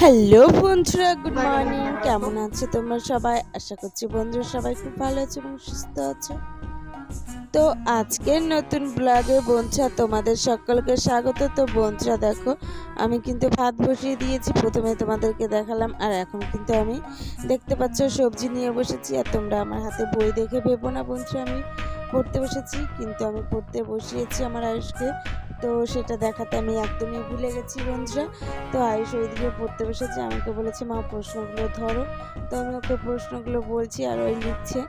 Hello বন্ধুরা, good morning. কেমন আছো তোমরা সবাই? আশা করছি বন্ধুরা সবাই খুব ভালো আছে এবং সুস্থ আছো। তো আজকের নতুন ব্লগে বন্ধুরা তোমাদের সকলকে স্বাগত। তো বন্ধুরা দেখো, আমি কিন্তু ভাত বসিয়ে দিয়েছি, প্রথমে তোমাদেরকে দেখালাম, আর এখন কিন্তু আমি দেখতে পাচ্ছ সবজি নিয়ে বসেছি, আর তোমরা আমার হাতে বই দেখে ভেবো না বন্ধুরা, আমি পড়তে বসেছি, কিন্তু আমি পড়তে বসিয়েছি আমার আয়ুষকে। তো সেটা দেখাতে আমি একদমই ভুলে গেছি বন্ধুরা তো আয়ুষ ওইদিকে পড়তে বসেছে, আমাকে বলেছে, মা, প্রশ্নগুলো ধরো। তো আমি ওকে প্রশ্নগুলো বলছি আর ওই লিখছে।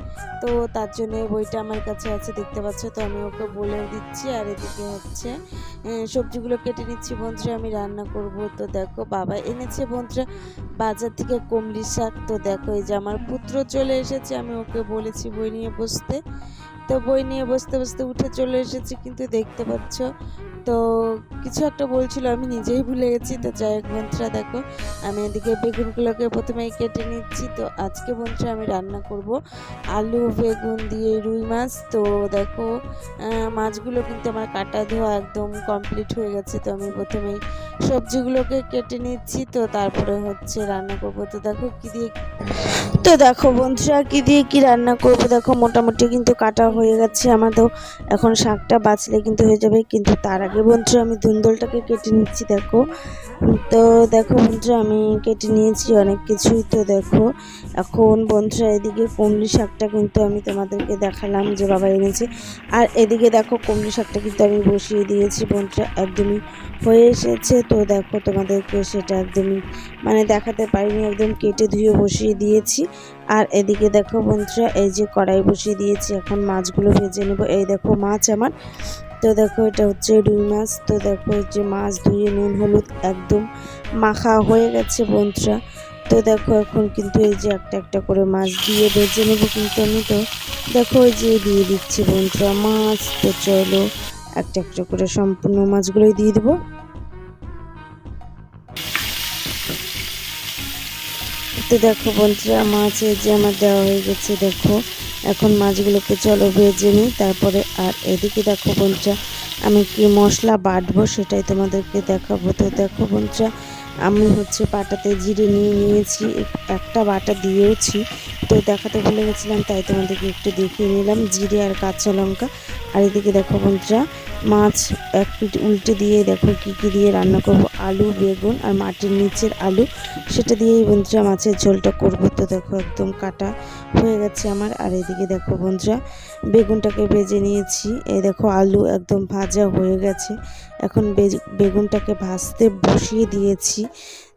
তো তার জন্য বইটা আমার কাছে আছে, দেখতে পাচ্ছ? তো আমি ওকে বলেও দিচ্ছি আর এদিকে হচ্ছে সবজিগুলো কেটে নিচ্ছি, বন্ধুরা, আমি রান্না করব। তো দেখো, বাবা এনেছে, বন্ধুরা, বাজার থেকে কুমড়ি শাক। তো দেখো, এই যে আমার পুত্র চলে এসেছে, আমি ওকে বলেছি বই নিয়ে বসতে। তো বই নিয়ে বসতে বসতে উঠে চলে এসেছি, কিন্তু দেখতে পাচ্ছ তো কিছু একটা বলছিল, আমি নিজেই ভুলে গেছি। তো যাই হোক বন্ধুরা, দেখো, আমি এদিকে বেগুনগুলোকে প্রথমেই কেটে নিচ্ছি। তো আজকে বন্ধুরা আমি রান্না করব আলু, বেগুন দিয়ে রুই মাছ। তো দেখো মাছগুলো কিন্তু আমার কাটা ধোয়া একদম কমপ্লিট হয়ে গেছে। তো আমি প্রথমেই সবজিগুলোকে কেটে নিচ্ছি। তো তারপরে হচ্ছে রান্না করব। তো দেখো কি দিয়ে তো দেখো বন্ধুরা, কি দিয়ে কি রান্না করব? দেখো, মোটামুটি কিন্তু কাটা হয়ে গেছে আমার। তো এখন শাকটা বাঁচলে কিন্তু হয়ে যাবে, কিন্তু তার আগে বন্ধুরা আমি ধুন্দলটাকে কেটে নিচ্ছি, দেখো। তো দেখো বন্ধুরা, আমি কেটে নিয়েছি অনেক কিছুই, তো দেখো। এখন বন্ধুরা, এদিকে কুমড়ি শাকটা কিন্তু আমি তোমাদেরকে দেখালাম যে বাবা এনেছে। আর এদিকে দেখো কুমড়ি শাকটা কিন্তু আমি বসিয়ে দিয়েছি বন্ধুরা, একদমই হয়ে এসেছে। তো দেখো, তোমাদেরকে সেটা একদমই মানে দেখাতে পারিনি, একদম কেটে ধুয়ে বসিয়ে দিয়েছি। আর এদিকে দেখো বন্ধুরা, এই যে কড়াই বসিয়ে দিয়েছি, এখন মাছগুলো ভেজে নেব। এই দেখো, মাছ আমার তো দেখো এটা হচ্ছে রুই মাছ। তো দেখো যে মাছ ধুয়ে নুন, হলুদ একদম মাখা হয়ে গেছে বন্ধুরা। তো দেখো এখন কিন্তু এই যে একটা একটা করে মাছ দিয়ে ভেজে নেব কিন্তু আমি তো। দেখো এই যে দিয়ে দিচ্ছি বন্ধুরা মাছ। তো চলো একটা একটা করে সম্পূর্ণ মাছগুলোই দিয়ে দেবো। তো দেখো বন্ধুরা মাছ এই যে আমার দেওয়া হয়ে গেছে, দেখো। এখন মাছগুলোকে চলো ভেজে নিই, তারপরে আর এদিকে দেখো বঞ্চা আমি কি মশলা বাটবো সেটাই তোমাদেরকে দেখাবো। তো দেখো বঞ্চা আমি হচ্ছে বাটাতে জিরে নিয়ে নিয়েছি, একটা বাটা দিয়েওছি। তো দেখাতে ভুলে গেছিলাম, তাই তোমাদেরকে একটু দেখিয়ে নিলাম, জিরে আর কাঁচা লঙ্কা। আর এদিকে দেখো বন্ধুরা, মাছ এক পিঠ উল্টে দিয়ে দেখো কি কি দিয়ে রান্না করব, আলু, বেগুন আর মাটির নিচের আলু। সেটা দিয়েই বন্ধুরা মাছের ঝোলটা করব। তো দেখো একদম কাটা হয়ে গেছে আমার। আর এদিকে দেখো বন্ধুরা, বেগুনটাকে ভেজে নিয়েছি। এই দেখো আলু একদম ভাজা হয়ে গেছে। এখন বেগুনটাকে ভাজতে বসিয়ে দিয়েছি।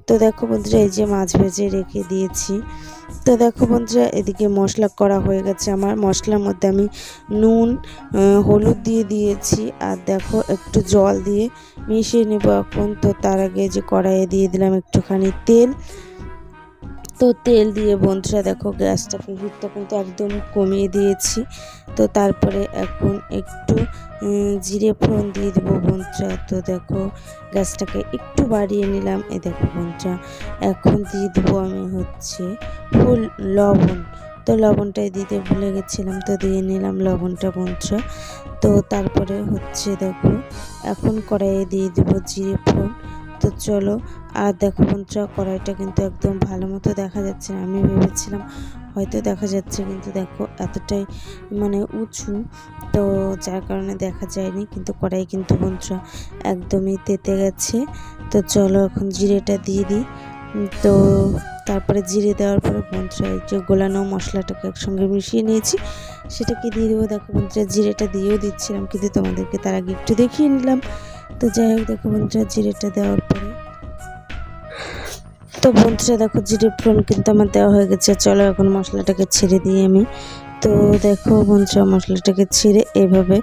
তো দেখো বন্ধুরা, এই যে মাছ ভেজে রেখে দিয়েছি। তো দেখো বন্ধুরা, এদিকে মশলা করা হয়ে গেছে আমার। মশলার মধ্যে আমি নুন হলুদ দিয়ে দিয়েছি আর দেখো একটু জল দিয়ে মিশিয়ে নেব এখন। তো তার আগে যে কড়াইয়ে দিয়ে দিলাম একটুখানি তেল। তো তেল দিয়ে বন্ধুরা দেখো গ্যাসটাকে হিটটা কিন্তু একদম কমিয়ে দিয়েছি। তো তারপরে এখন একটু জিরে ফোড়ন দিয়ে দেবো বন্ধুরা। তো দেখো গ্যাসটাকে একটু বাড়িয়ে নিলাম। এ দেখো বন্ধুরা, এখন দিয়ে দেবো আমি হচ্ছে ফুল লবণ। তো লবণটাই দিতে ভুলে গেছিলাম, তো দিয়ে নিলাম লবণটা বন্ধুরা। তো তারপরে হচ্ছে দেখো, এখন কড়াইয়ে দিয়ে দেবো জিরে ফোড়ন। তো চলো আর দেখো বন্ধুরা, কড়াইটা কিন্তু একদম ভালো মতো দেখা যাচ্ছে। না আমি ভেবেছিলাম হয়তো দেখা যাচ্ছে, কিন্তু দেখো এতটাই মানে উঁচু, তো যার কারণে দেখা যায়নি। কিন্তু কড়াই কিন্তু বন্ধুরা একদমই তেতে গেছে। তো চলো এখন জিরেটা দিয়ে দিই। তো তারপরে জিরে দেওয়ার পরে বন্ধুরা, এই যে গোলানো মশলাটাকে একসঙ্গে মিশিয়ে নিয়েছি, সেটাকে দিয়ে দেবো। দেখো বন্ধুরা, জিরেটা দিয়েও দিচ্ছিলাম, কিন্তু তোমাদেরকে তার আগে একটু দেখিয়ে নিলাম। তো যাই হোক, দেখো বন্ধুরা, জিরেটা দেওয়ার পরে তো বন্ধুরা, দেখো জিরে ফোড়ন কিন্তু আমার দেওয়া হয়ে গেছে। চলো এখন মশলাটাকে ছেড়ে দিয়ে আমি। তো দেখো বন্ধুরা মশলাটাকে ছিঁড়ে এভাবে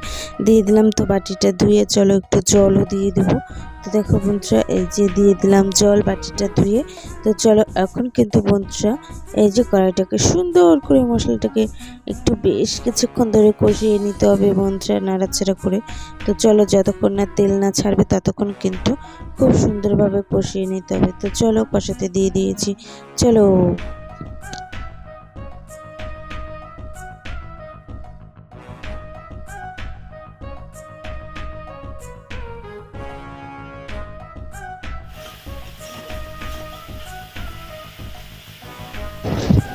দিয়ে দিলাম তো বাটিটা ধুয়ে চলো একটু জলও দিয়ে দেবো। তো দেখো বন্ধুরা এই যে দিয়ে দিলাম জল বাটিটা ধুয়ে। তো চলো এখন কিন্তু বন্ধুরা এই যে কড়াইটাকে সুন্দর করে মশলাটাকে একটু বেশ কিছুক্ষণ ধরে কষিয়ে নিতে হবে বন্ধুরা নাড়াচাড়া করে। তো চলো যতক্ষণ না তেল না ছাড়বে ততক্ষণ কিন্তু খুব সুন্দরভাবে কষিয়ে নিতে হবে। তো চলো কষাতে দিয়ে দিয়েছি। চলো।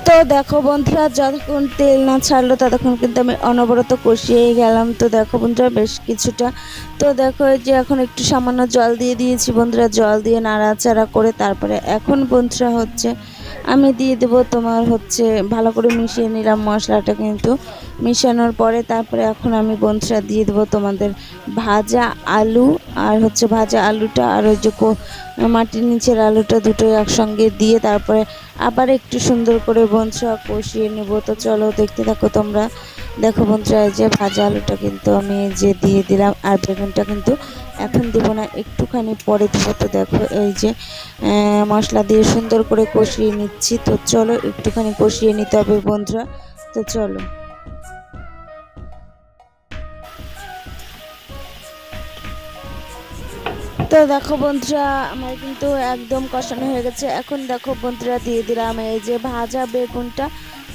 তো দেখো বন্ধুরা, যতক্ষণ তেল না ছাড়লো ততক্ষণ কিন্তু আমি অনবরত কষিয়ে গেলাম। তো দেখো বন্ধুরা, বেশ কিছুটা। তো দেখো যে এখন একটু সামান্য জল দিয়ে দিয়েছি বন্ধুরা, জল দিয়ে নাড়াচাড়া করে তারপরে এখন বন্ধুরা হচ্ছে, আমি দিয়ে দেবো তোমার হচ্ছে ভালো করে মিশিয়ে নিলাম মশলাটা কিন্তু। মিশানোর পরে তারপরে এখন আমি বন্ধুরা দিয়ে দেবো তোমাদের ভাজা আলু আর হচ্ছে ভাজা আলুটা আর ওই যে মাটির নিচের আলুটা দুটোই একসঙ্গে দিয়ে তারপরে আবার একটু সুন্দর করে বন্ধুরা কষিয়ে নেব। তো চলো দেখতে থাকো তোমরা। দেখো বন্ধুরা, এই যে ভাজা আলুটা কিন্তু আমি যে দিয়ে দিলাম আর বেগুনটা কিন্তু এখন দেবো না, একটুখানি পরে দেবো। তো দেখো এই যে মশলা দিয়ে সুন্দর করে কষিয়ে নিচ্ছি। তো চলো একটুখানি কষিয়ে নিতে হবে বন্ধুরা। তো চলো। তো দেখো বন্ধুরা, আমার কিন্তু একদম কষানো হয়ে গেছে। এখন দেখো বন্ধুরা, দিয়ে দিলাম এই যে ভাজা বেগুনটা।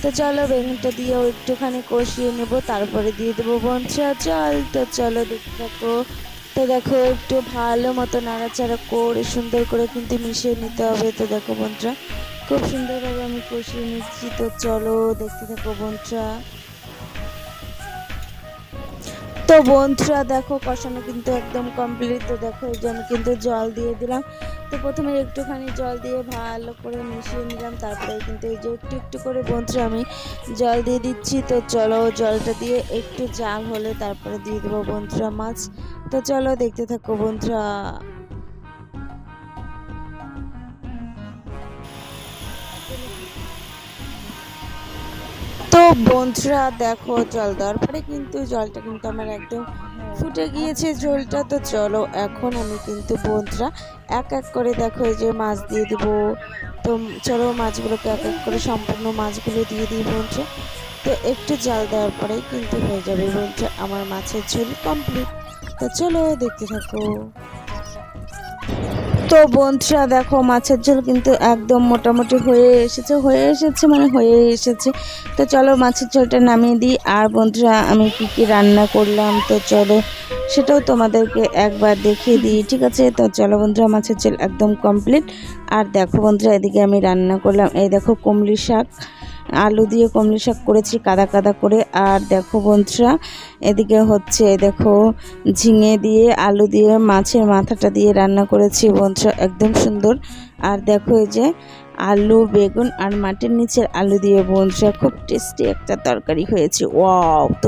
তো চলো বেগুনটা দিয়েও একটুখানি কষিয়ে নেব, তারপরে দিয়ে দেবো বন্ধুরা চল তো চলো দেখতে থাকো। তো দেখো, একটু ভালো মতো নাড়াচাড়া করে সুন্দর করে কিন্তু মিশিয়ে নিতে হবে। তো দেখো বন্ধুরা, খুব সুন্দরভাবে আমি কষিয়ে নিচ্ছি। তো চলো দেখতে থাকো বন্ধুরা। তো বন্ধুরা দেখো, কষানো কিন্তু একদম কমপ্লিট তো দেখো, এই যে আমি কিন্তু জল দিয়ে দিলাম। তো প্রথমে একটুখানি জল দিয়ে ভালো করে মিশিয়ে নিলাম। তারপরে কিন্তু এই যে একটু একটু করে বন্ধুরা আমি জল দিয়ে দিচ্ছি। তো চলো জলটা দিয়ে একটু জাল হলে তারপরে দিয়ে দেবো বন্ধুরা মাছ। তো চলো দেখতে থাকো বন্ধুরা। বন্ধুরা, দেখো জল দেওয়ার পরে কিন্তু জলটা কিন্তু আমার একদম ফুটে গিয়েছে ঝোলটা। তো চলো, এখন আমি কিন্তু বন্ধুরা এক এক করে দেখো যে মাছ দিয়ে দিব। তো চলো মাছগুলোকে এক এক করে সম্পূর্ণ মাছগুলো দিয়ে দিই বন্ধুরা। তো একটু জাল দেওয়ার পরেই কিন্তু হয়ে যাবে বন্ধুরা আমার মাছের ঝোল কমপ্লিট তো চলো দেখতে থাকো। তো বন্ধুরা, দেখো মাছের ঝোল কিন্তু একদম মোটামুটি হয়ে এসেছে হয়ে এসেছে মানে হয়ে এসেছে। তো চলো মাছের ঝোলটা নামিয়ে দিই। আর বন্ধুরা, আমি কি কি রান্না করলাম? তো চলো সেটাও তোমাদেরকে একবার দেখিয়ে দিই, ঠিক আছে? তো চলো বন্ধুরা, মাছের ঝোল একদম কমপ্লিট আর দেখো বন্ধুরা, এদিকে আমি রান্না করলাম। এই দেখো কুমড়ি শাক। আলু দিয়ে কমলি শাক করেছি, কাদা কাদা করে। আর দেখো বন্ধুরা, এদিকে হচ্ছে দেখো ঝিঙে দিয়ে, আলু দিয়ে, মাছের মাথাটা দিয়ে রান্না করেছি বন্ধুরা, একদম সুন্দর। আর দেখো এই যে আলু, বেগুন আর মাটির নিচের আলু দিয়ে বন্ধুরা, খুব টেস্টি একটা তরকারি হয়েছে। ওয়াও, তো